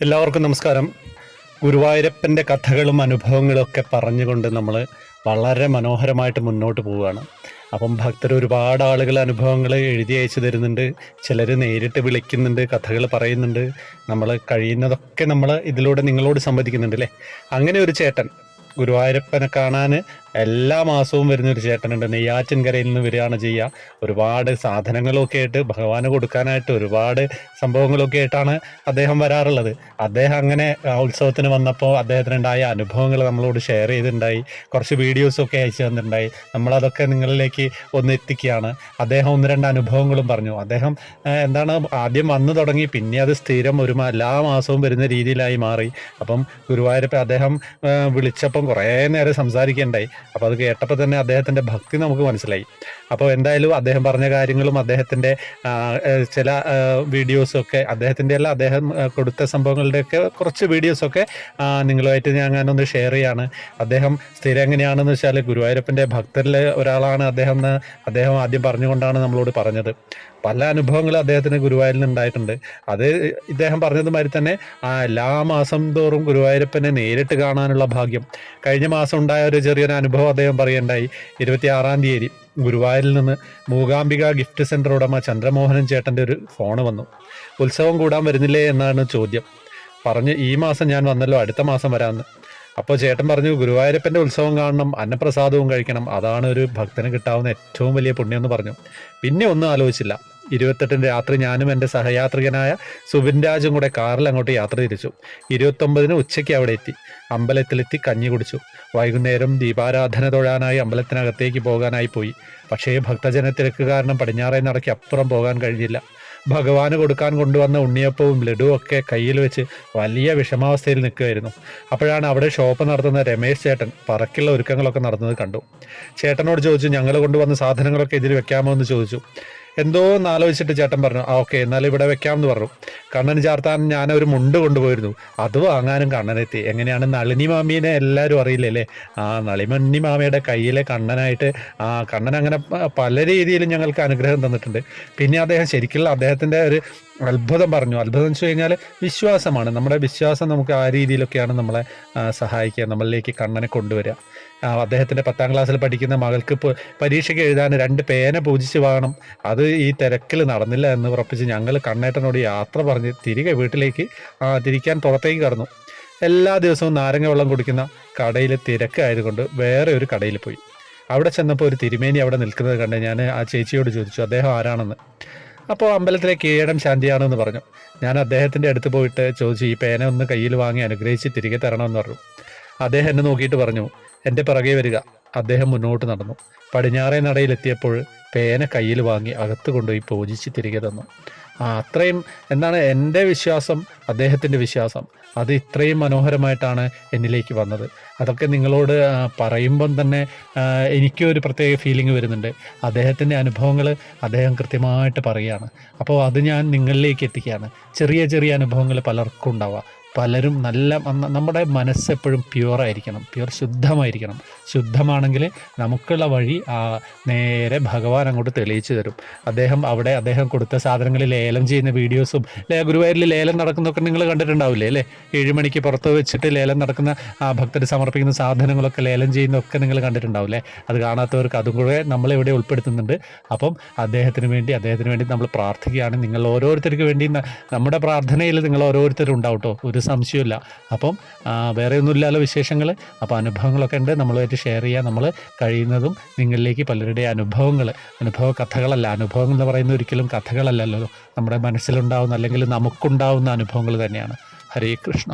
എല്ലാവർക്കും നമസ്കാരം. ഗുരുവായൂരപ്പന്റെ കഥകളും അനുഭവങ്ങളും ഒക്കെ പറഞ്ഞുകൊണ്ട് നമ്മൾ വളരെ മനോഹരമായിട്ട് മുന്നോട്ട് പോവുകയാണ്. അപ്പം ഭക്തർ ഒരുപാട് ആളുകൾ അനുഭവങ്ങൾ എഴുതി അയച്ചു തരുന്നുണ്ട്. ചിലർ നേരിട്ട് വിളിക്കുന്നുണ്ട് കഥകൾ പറയുന്നുണ്ട്. നമ്മൾ കഴിയുന്നതൊക്കെ നമ്മൾ ഇതിലൂടെ നിങ്ങളോട് സംവദിക്കുന്നുണ്ട് അല്ലേ? അങ്ങനെ ഒരു ചേട്ടൻ ഗുരുവായൂരപ്പനെ കാണാൻ എല്ലാ മാസവും വരുന്ന ഒരു ചേട്ടനുണ്ട്. നെയ്യാറ്റിൻകരയിൽ നിന്ന് വരികയാണ് ചെയ്യുക. ഒരുപാട് സാധനങ്ങളൊക്കെ ആയിട്ട് ഭഗവാന് കൊടുക്കാനായിട്ട് ഒരുപാട് സംഭവങ്ങളൊക്കെ ആയിട്ടാണ് അദ്ദേഹം വരാറുള്ളത്. അദ്ദേഹം അങ്ങനെ ഉത്സവത്തിന് വന്നപ്പോൾ അദ്ദേഹത്തിനുണ്ടായ അനുഭവങ്ങൾ നമ്മളോട് ഷെയർ ചെയ്തിട്ടുണ്ടായി. കുറച്ച് വീഡിയോസൊക്കെ അയച്ചു തന്നിട്ടുണ്ടായി. നമ്മളതൊക്കെ നിങ്ങളിലേക്ക് ഒന്ന് എത്തിക്കുകയാണ്. അദ്ദേഹം ഒന്ന് രണ്ട് അനുഭവങ്ങളും പറഞ്ഞു. അദ്ദേഹം എന്താണ് ആദ്യം വന്നു തുടങ്ങി പിന്നെ അത് സ്ഥിരം ഒരു എല്ലാ മാസവും വരുന്ന രീതിയിലായി മാറി. അപ്പം ഗുരുവായൂരപ്പ അദ്ദേഹം ആ, കുറേ നേരം സംസാരിക്കേണ്ടായി. അപ്പോൾ അത് കേട്ടപ്പോൾ തന്നെ അദ്ദേഹത്തിന്റെ ഭക്തി നമുക്ക് മനസ്സിലായി. അപ്പോൾ എന്തായാലും അദ്ദേഹം പറഞ്ഞ കാര്യങ്ങളും അദ്ദേഹത്തിന്റെ ചില വീഡിയോസും വീഡിയോസൊക്കെ അദ്ദേഹത്തിന്റെ അല്ല അദ്ദേഹം കൊടുത്ത സംഭവങ്ങളുടെയൊക്കെ കുറച്ച് വീഡിയോസൊക്കെ നിങ്ങളുമായിട്ട് ഞാൻ ഞാനൊന്ന് ഷെയർ ചെയ്യാണ്. അദ്ദേഹം സ്ഥിരം എങ്ങനെയാണെന്ന് വെച്ചാൽ ഗുരുവായൂരപ്പന്റെ ഭക്തരിലെ ഒരാളാണ് അദ്ദേഹം അദ്ദേഹം ആദ്യം പറഞ്ഞുകൊണ്ടാണ് നമ്മളോട് പറഞ്ഞത്. പല അനുഭവങ്ങളും അദ്ദേഹത്തിന് ഗുരുവായൂരിൽ ഉണ്ടായിട്ടുണ്ട്. അത് ഇദ്ദേഹം പറഞ്ഞതുമാതിരി തന്നെ ആ എല്ലാ മാസം തോറും ഗുരുവായൂരപ്പനെ നേരിട്ട് കാണാനുള്ള ഭാഗ്യം. കഴിഞ്ഞ മാസം ഉണ്ടായ ഒരു ചെറിയൊരു അനുഭവം അദ്ദേഹം പറയണ്ടായി ഇരുപത്തി ആറാം തീയതി ഗുരുവായൂരിൽ നിന്ന് മൂകാംബിക ഗിഫ്റ്റ് സെന്റർ ഉടമ ചന്ദ്രമോഹനൻ ചേട്ടന്റെ ഒരു ഫോൺ വന്നു. ഉത്സവം കൂടാൻ വരുന്നില്ലേ എന്നാണ് ചോദ്യം. പറഞ്ഞ് ഈ മാസം ഞാൻ വന്നല്ലോ അടുത്ത മാസം വരാമെന്ന്. അപ്പോൾ ചേട്ടൻ പറഞ്ഞു ഗുരുവായൂരപ്പന്റെ ഉത്സവം കാണണം അന്നപ്രസാദവും കഴിക്കണം. അതാണ് ഒരു ഭക്തന് കിട്ടാവുന്ന ഏറ്റവും വലിയ പുണ്യം എന്ന് പറഞ്ഞു. പിന്നെ ഒന്നും ആലോചിച്ചില്ല. ഇരുപത്തെട്ടിന് രാത്രി ഞാനും എന്റെ സഹയാത്രികനായ സുബിൻ രാജും കൂടെ കാറിൽ അങ്ങോട്ട് യാത്ര തിരിച്ചു. ഇരുപത്തൊമ്പതിന് ഉച്ചയ്ക്ക് അവിടെ എത്തി. അമ്പലത്തിലെത്തി കഞ്ഞി കുടിച്ചു. വൈകുന്നേരം ദീപാരാധന തൊഴാനായി അമ്പലത്തിനകത്തേക്ക് പോകാനായി പോയി. പക്ഷേ ഭക്തജനത്തിരക്ക് കാരണം പടിഞ്ഞാറേ നടക്കി അപ്പുറം പോകാൻ കഴിഞ്ഞില്ല. ഭഗവാന് കൊടുക്കാൻ കൊണ്ടുവന്ന ഉണ്ണിയപ്പവും ലഡുവും ഒക്കെ കയ്യിൽ വെച്ച് വലിയ വിഷമാവസ്ഥയിൽ നിൽക്കുകയായിരുന്നു അപ്പോഴാണ് അവിടെ ഷോപ്പ് നടത്തുന്ന രമേശ് ചേട്ടൻ പറക്കുള്ള ഒരുക്കങ്ങളൊക്കെ നടന്നത് കണ്ടു. ചേട്ടനോട് ചോദിച്ചു ഞങ്ങൾ കൊണ്ടുവന്ന സാധനങ്ങളൊക്കെ ഇതിൽ വെക്കാമോ? എന്ന് ചോദിച്ചു. എന്തോ നാലോചിച്ചിട്ട് ചേട്ടൻ പറഞ്ഞു ആ ഓക്കെ എന്നാൽ ഇവിടെ വെക്കാം എന്ന് പറഞ്ഞു. കണ്ണന് ചാർത്താൻ ഞാൻ ഒരു മുണ്ട് കൊണ്ടുപോയിരുന്നു. അത് വാങ്ങാനും കണ്ണനെത്തി. എങ്ങനെയാണ് നളിനി മാമീനെ എല്ലാവരും അറിയില്ലേ അല്ലേ? ആ നളിമണ്ണി മാമയുടെ കയ്യിലെ കണ്ണനായിട്ട് ആ കണ്ണൻ അങ്ങനെ പല രീതിയിലും ഞങ്ങൾക്ക് അനുഗ്രഹം തന്നിട്ടുണ്ട്. പിന്നെ അദ്ദേഹം ശരിക്കുള്ള അദ്ദേഹത്തിന്റെ ഒരു അത്ഭുതം പറഞ്ഞു. അത്ഭുതം വെച്ച് കഴിഞ്ഞാൽ വിശ്വാസമാണ്. നമ്മുടെ വിശ്വാസം നമുക്ക് ആ രീതിയിലൊക്കെയാണ് നമ്മളെ സഹായിക്കുക നമ്മളിലേക്ക് കണ്ണനെ കൊണ്ടുവരിക. അദ്ദേഹത്തിന്റെ പത്താം ക്ലാസ്സിൽ പഠിക്കുന്ന മകൾക്ക് പരീക്ഷയ്ക്ക് എഴുതാൻ രണ്ട് പേന പൂജിച്ച് വേണം. അത് ഈ തിരക്കിൽ നടന്നില്ല എന്ന് ഉറപ്പിച്ച് ഞങ്ങൾ കണ്ണേട്ടനോട് യാത്ര പറഞ്ഞ് തിരികെ വീട്ടിലേക്ക് തിരിക്കാൻ പുറത്തേക്ക് കടന്നു. എല്ലാ ദിവസവും നാരങ്ങ വെള്ളം കുടിക്കുന്ന കടയിൽ തിരക്കായതുകൊണ്ട് വേറെ ഒരു കടയിൽ പോയി. അവിടെ ചെന്നപ്പോൾ ഒരു തിരുമേനി അവിടെ നിൽക്കുന്നത് കണ്ട് ഞാൻ ആ ചേച്ചിയോട് ചോദിച്ചു അദ്ദേഹം ആരാണെന്ന്? അപ്പോൾ അമ്പലത്തിലെ കീഴടം ശാന്തിയാണെന്ന് പറഞ്ഞു. ഞാൻ അദ്ദേഹത്തിന്റെ അടുത്ത് പോയിട്ട് ചോദിച്ചു ഈ പേന ഒന്ന് കയ്യിൽ വാങ്ങി അനുഗ്രഹിച്ച് തിരികെ തരണമെന്ന് പറഞ്ഞു. അദ്ദേഹം എന്നെ നോക്കിയിട്ട് പറഞ്ഞു എന്റെ പിറകെ വരിക. അദ്ദേഹം മുന്നോട്ട് നടന്നു. പടിഞ്ഞാറേ നടയിലെത്തിയപ്പോൾ പേന കയ്യിൽ വാങ്ങി അകത്ത് കൊണ്ടുപോയി പൂജിച്ച് തിരികെ തന്നു. അത്രയും എന്താണ് എന്റെ വിശ്വാസം അദ്ദേഹത്തിന്റെ വിശ്വാസം. അത് ഇത്രയും മനോഹരമായിട്ടാണ് എന്നിലേക്ക് വന്നത്. അതൊക്കെ നിങ്ങളോട് പറയുമ്പം തന്നെ എനിക്കൊരു പ്രത്യേക ഫീലിംഗ് വരുന്നുണ്ട്. അദ്ദേഹത്തിന്റെ അനുഭവങ്ങൾ അദ്ദേഹം കൃത്യമായിട്ട് പറയുകയാണ്. അപ്പോൾ അത് ഞാൻ നിങ്ങളിലേക്ക് എത്തിക്കുകയാണ്. ചെറിയ ചെറിയ അനുഭവങ്ങൾ പലർക്കും ഉണ്ടാവുക പലരും നല്ല നമ്മുടെ മനസ്സെപ്പോഴും പ്യുവറായിരിക്കണം പ്യുവർ ശുദ്ധമായിരിക്കണം. ശുദ്ധമാണെങ്കിൽ നമുക്കുള്ള വഴി നേരെ ഭഗവാൻ അങ്ങോട്ട് തെളിയിച്ചു തരും. അദ്ദേഹം അവിടെ അദ്ദേഹം കൊടുത്ത സാധനങ്ങളിൽ ലേലം ചെയ്യുന്ന വീഡിയോസും അല്ലെ ഗുരുവായൂരിൽ ലേലം നടക്കുന്നതൊക്കെ നിങ്ങൾ കണ്ടിട്ടുണ്ടാവില്ലേ അല്ലേ ഏഴുമണിക്ക് പുറത്ത് വെച്ചിട്ട് ലേലം നടക്കുന്ന ഭക്തർ സമർപ്പിക്കുന്ന സാധനങ്ങളൊക്കെ ലേലം ചെയ്യുന്നതൊക്കെ നിങ്ങൾ കണ്ടിട്ടുണ്ടാവില്ലേ അത് കാണാത്തവർക്ക് അതും കൂടെ നമ്മളിവിടെ ഉൾപ്പെടുത്തുന്നുണ്ട്. അപ്പം അദ്ദേഹത്തിന് വേണ്ടി അദ്ദേഹത്തിന് വേണ്ടി നമ്മൾ പ്രാർത്ഥിക്കുകയാണ്. നിങ്ങൾ ഓരോരുത്തർക്ക് വേണ്ടി നമ്മുടെ പ്രാർത്ഥനയിൽ നിങ്ങൾ ഓരോരുത്തരും ഉണ്ടാവും കേട്ടോ ഒരു സംശയമില്ല. അപ്പം വേറെ ഒന്നുമില്ലല്ലോ വിശേഷങ്ങൾ അപ്പോൾ അനുഭവങ്ങളൊക്കെ ഉണ്ട്. നമ്മളുമായിട്ട് ഷെയർ ചെയ്യാൻ നമ്മൾ കഴിയുന്നതും നിങ്ങളിലേക്ക് പലരുടെ അനുഭവങ്ങൾ അനുഭവ കഥകളല്ല. അനുഭവങ്ങൾ എന്ന് പറയുന്നത് ഒരിക്കലും കഥകളല്ലല്ലോ. നമ്മുടെ മനസ്സിലുണ്ടാവുന്ന അല്ലെങ്കിൽ നമുക്കുണ്ടാവുന്ന അനുഭവങ്ങൾ തന്നെയാണ്. ഹരേ കൃഷ്ണ.